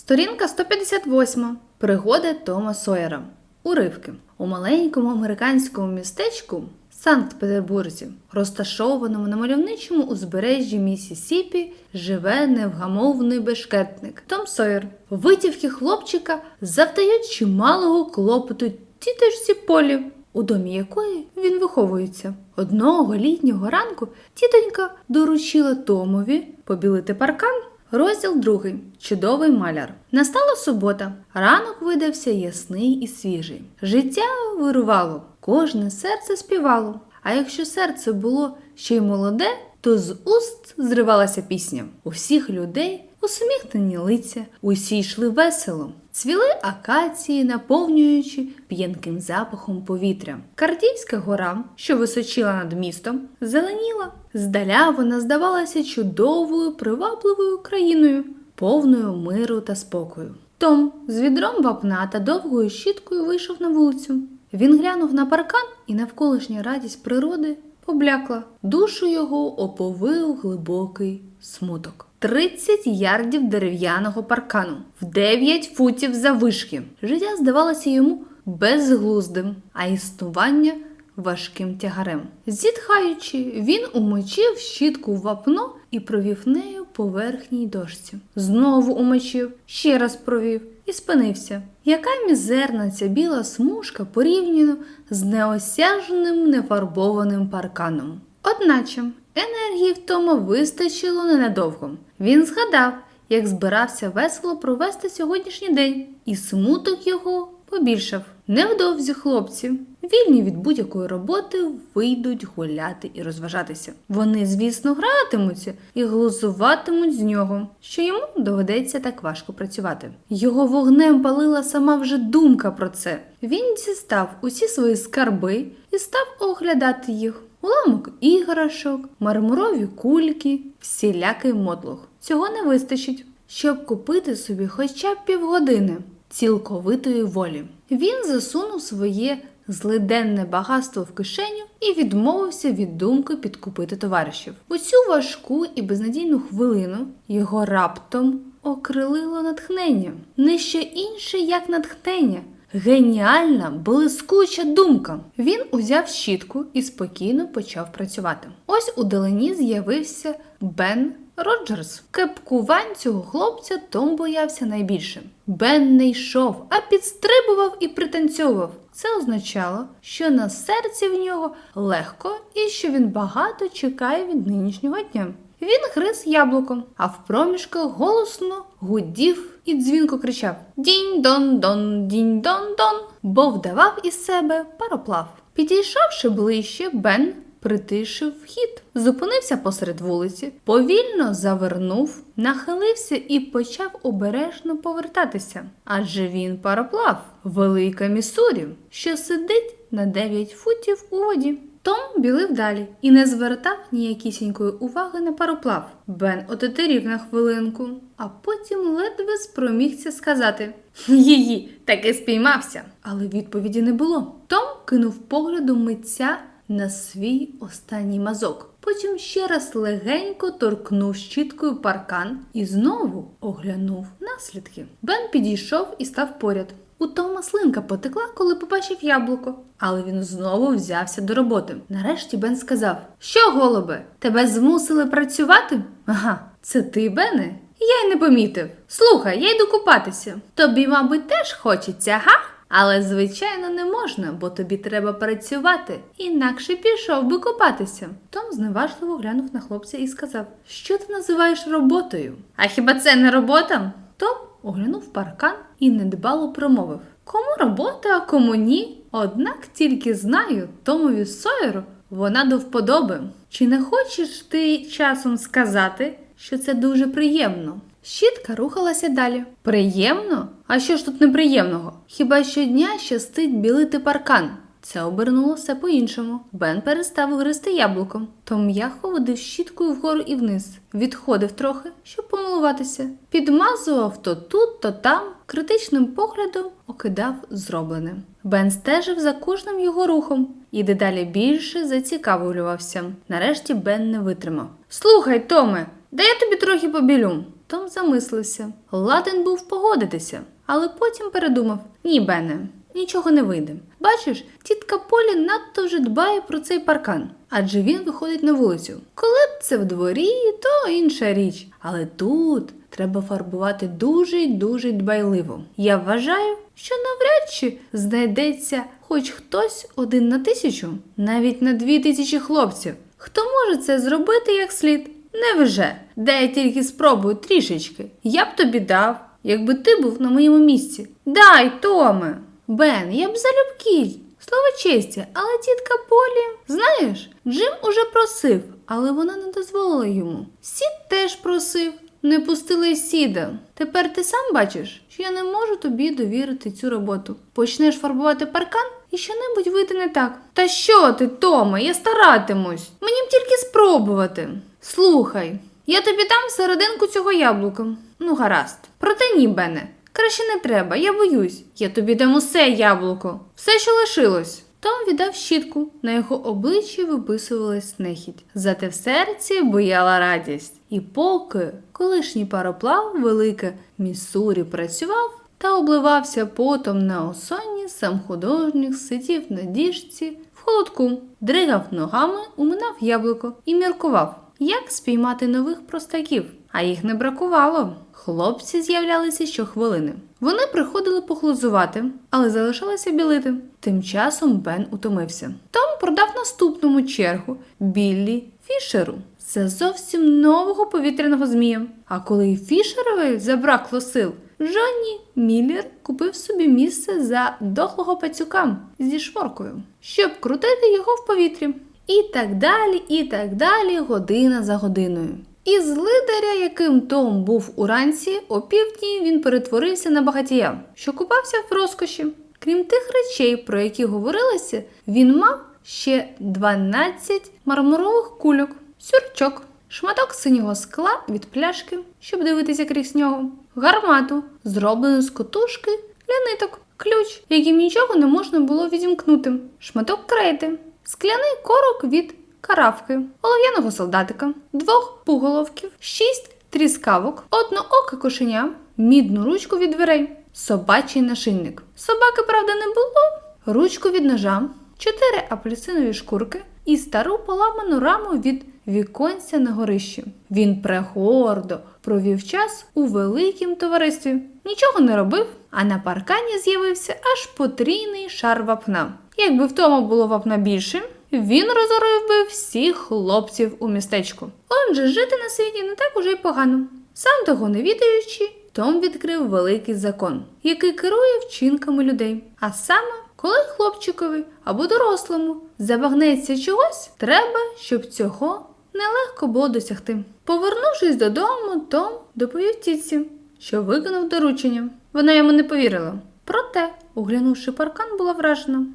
Сторінка 158. Пригоди Тома Сойера. Уривки. У маленькому американському містечку Санкт-Петербурзі, розташованому на мальовничому узбережжі Місісіпі, живе невгамовний бешкетник Том Сойер. Витівки хлопчика завдають чималого клопоту тіточці Полі, у домі якої він виховується. Одного літнього ранку тітонька доручила Томові побілити паркан. Розділ другий. Чудовий маляр. Настала субота. Ранок видався ясний і свіжий. Життя вирувало, кожне серце співало. А якщо серце було ще й молоде, то з уст зривалася пісня. У всіх людей усміхнені лиця, усі йшли весело. Цвіли акації, наповнюючи п'янким запахом повітря. Кардівська гора, що височила над містом, зеленіла. Здаля вона здавалася чудовою, привабливою країною, повною миру та спокою. Том з відром вапна та довгою щіткою вийшов на вулицю. Він глянув на паркан, і навколишня радість природи поблякла. Душу його оповив глибокий смуток. 30 ярдів дерев'яного паркану, в 9 футів завишки. Життя здавалося йому безглуздим, а існування важким тягарем. Зітхаючи, він умочив щітку в вапно і провів нею по верхній дошці. Знову умочив, ще раз провів і спинився. Яка мізерна ця біла смужка порівняно з неосяжним нефарбованим парканом. Одначе енергії в тому вистачило ненадовго. Він згадав, як збирався весело провести сьогоднішній день, і смуток його побільшав. Невдовзі хлопці, вільні від будь-якої роботи, вийдуть гуляти і розважатися. Вони, звісно, гратимуться і глузуватимуть з нього, що йому доведеться так важко працювати. Його вогнем палила сама вже думка про це. Він дістав усі свої скарби і став оглядати їх. Уламок іграшок, мармурові кульки, всілякий мотлох. Цього не вистачить, щоб купити собі хоча б півгодини цілковитої волі. Він засунув своє злиденне багатство в кишеню і відмовився від думки підкупити товаришів. У цю важку і безнадійну хвилину його раптом окрилило натхнення. Не що інше, як натхнення. Геніальна, блискуча думка. Він узяв щітку і спокійно почав працювати. Ось у далині з'явився Бен Роджерс. Кепкувань цього хлопця Том боявся найбільше. Бен не йшов, а підстрибував і пританцьовував. Це означало, що на серці в нього легко і що він багато чекає від нинішнього дня. Він гриз яблуком, а в проміжках голосно гудів і дзвінко кричав Дінь-дон-дон, дінь-дон-дон, бо вдавав із себе пароплав. Підійшовши ближче, Бен притишив вхід, зупинився посеред вулиці, повільно завернув, нахилився і почав обережно повертатися. Адже він пароплав, велика Міссурі, що сидить на 9 футів у воді. Том білив далі і не звертав ніякісінької уваги на пароплав. Бен отетерів на хвилинку, а потім ледве спромігся сказати Її таки спіймався. Але відповіді не було. Том кинув поглядом митця на свій останній мазок. Потім ще раз легенько торкнув щіткою паркан і знову оглянув наслідки. Бен підійшов і став поряд. У Тома слинка потекла, коли побачив яблуко, але він знову взявся до роботи. Нарешті Бен сказав: Що, голубе, тебе змусили працювати? Ага, це ти, Бене? Я й не помітив. Слухай, я йду купатися. Тобі, мабуть, теж хочеться, га? Але, звичайно, не можна, бо тобі треба працювати, інакше пішов би купатися. Том зневажливо глянув на хлопця і сказав: Що ти називаєш роботою? А хіба це не робота? Том оглянув паркан і недбало промовив: Кому робота, а кому ні? Однак тільки знаю, Томові Сойеру вона до вподоби. Чи не хочеш ти часом сказати, що це дуже приємно? Щітка рухалася далі. Приємно? А що ж тут неприємного? Хіба щодня щастить білити паркан? Це обернулося по-іншому. Бен перестав гризти яблуком. Том м'яко водив щіткою вгору і вниз, відходив трохи, щоб помилуватися. Підмазував то тут, то там, критичним поглядом окидав зроблене. Бен стежив за кожним його рухом і дедалі більше зацікавлювався. Нарешті Бен не витримав. Слухай, Томе, дай я тобі трохи побілю. Том замислився. Ладен був погодитися, але потім передумав: ні, Бене, нічого не вийде. Бачиш, тітка Полі надто вже дбає про цей паркан, адже він виходить на вулицю. Коли б це в дворі, то інша річ. Але тут треба фарбувати дуже й дуже дбайливо. Я вважаю, що навряд чи знайдеться хоч хтось один на тисячу, навіть на дві тисячі хлопців. Хто може це зробити як слід? Невже? Дай я тільки спробую трішечки. Я б тобі дав, якби ти був на моєму місці. Дай, Томе! Бен, я б залюбки. Слово честі, але тітка Полі, знаєш, Джим уже просив, але вона не дозволила йому. Сід теж просив, не пустили сіда. Тепер ти сам бачиш, що я не можу тобі довірити цю роботу. Почнеш фарбувати паркан і що-небудь вийде не так. Та що ти, Томе, я старатимусь. Мені б тільки спробувати. Слухай, я тобі дам серединку цього яблука. Ну, гаразд. Проте ні, Бене. Краще не треба, я боюсь. Я тобі дам усе яблуко, все, що лишилось. Том віддав щітку, на його обличчі виписувалась нехідь. Зате в серці бояла радість. І поки колишній пароплав велике Міссурі працював та обливався потом на осонні, сам художник сидів на діжці в холодку, дригав ногами, уминав яблуко і міркував, як спіймати нових простаків. А їх не бракувало. Хлопці з'являлися щохвилини. Вони приходили похлузувати, але залишалися білити. Тим часом Бен утомився. Том продав наступному чергу Біллі Фішеру за зовсім нового повітряного змія. А коли Фішерові забракло сил, Джонні Міллер купив собі місце за дохлого пацюка зі шворкою, щоб крутити його в повітрі. І так далі, і так далі, година за годиною. Із лидаря, яким Том був уранці, опівдні він перетворився на багатія, що купався в розкоші. Крім тих речей, про які говорилося, він мав ще 12 мармурових кульок, сюрчок, шматок синього скла від пляшки, щоб дивитися крізь нього, гармату, зроблену з котушки для ниток, ключ, яким нічого не можна було відімкнути, шматок крейти, скляний корок від каравки, олов'яного солдатика, двох пуголовків, шість тріскавок, однооке кошеня, мідну ручку від дверей, собачий нашильник. Собаки, правда, не було, ручку від ножа, чотири апельсинові шкурки і стару поламану раму від віконця на горищі. Він прегордо провів час у великім товаристві. Нічого не робив, а на паркані з'явився аж потрійний шар вапна. Якби в тому було вапна більше, він розорив би всіх хлопців у містечку. Отже, жити на світі не так уже й погано. Сам того не відаючи, Том відкрив великий закон, який керує вчинками людей. А саме, коли хлопчикові або дорослому забагнеться чогось, треба, щоб цього нелегко було досягти. Повернувшись додому, Том доповів тітці, що виконав доручення. Вона йому не повірила. Проте, оглянувши паркан, була вражена.